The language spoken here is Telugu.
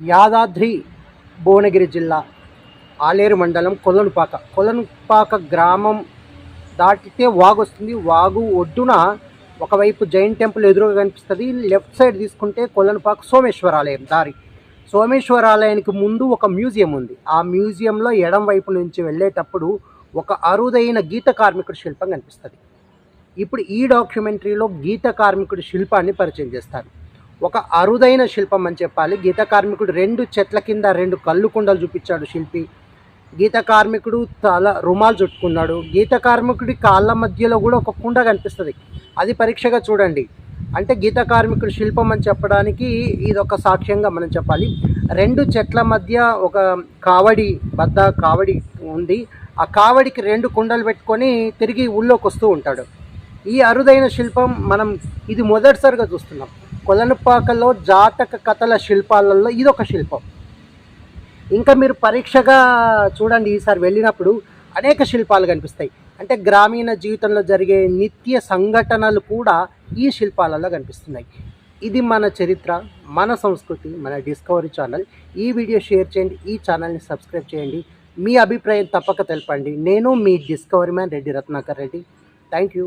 యాదాద్రి భువనగిరి జిల్లా ఆలేరు మండలం కొలనుపాక. కొలనుపాక గ్రామం దాటితే వాగు వస్తుంది. వాగు ఒడ్డున ఒకవైపు జైన్ టెంపుల్ ఎదురుగా కనిపిస్తుంది. లెఫ్ట్ సైడ్ తీసుకుంటే కొలనుపాక సోమేశ్వరాలయం దారి. సోమేశ్వరాలయానికి ముందు ఒక మ్యూజియం ఉంది. ఆ మ్యూజియంలో ఎడం వైపు నుంచి వెళ్ళేటప్పుడు ఒక అరుదైన గీత కార్మికుడి శిల్పం కనిపిస్తుంది. ఇప్పుడు ఈ డాక్యుమెంటరీలో గీత కార్మికుడి శిల్పాన్ని పరిచయం చేస్తారు. ఒక అరుదైన శిల్పం అని చెప్పాలి. గీత కార్మికుడు రెండు చెట్ల కింద రెండు కళ్ళు కుండలు చూపించాడు శిల్పి. గీత కార్మికుడు తల రుమాలు చుట్టుకున్నాడు. గీత కార్మికుడి కాళ్ళ మధ్యలో కూడా ఒక కుండ కనిపిస్తుంది. అది పరీక్షగా చూడండి. అంటే గీత కార్మికుడు శిల్పం అని చెప్పడానికి ఇది ఒక సాక్ష్యంగా మనం చెప్పాలి. రెండు చెట్ల మధ్య ఒక కావడి బద్ద కావడి ఉంది. ఆ కావడికి రెండు కుండలు పెట్టుకొని తిరిగి ఊళ్ళోకి వస్తూ ఉంటాడు. ఈ అరుదైన శిల్పం మనం ఇది మొదటిసారిగా చూస్తున్నాం. కొలనుపాకలో జాతక కథల శిల్పాలలో ఇది ఒక శిల్పం. ఇంకా మీరు పరీక్షగా చూడండి ఈసారి వెళ్ళినప్పుడు అనేక శిల్పాలు కనిపిస్తాయి. అంటే గ్రామీణ జీవితంలో జరిగే నిత్య సంఘటనలు కూడా ఈ శిల్పాలలో కనిపిస్తున్నాయి. ఇది మన చరిత్ర మన సంస్కృతి మన డిస్కవరీ ఛానల్. ఈ వీడియో షేర్ చేయండి ఈ ఛానల్ని సబ్స్క్రైబ్ చేయండి. మీ అభిప్రాయం తప్పక తెలపండి. నేను మీ Discovery man Reddy Ratnakar Reddy. Thank you.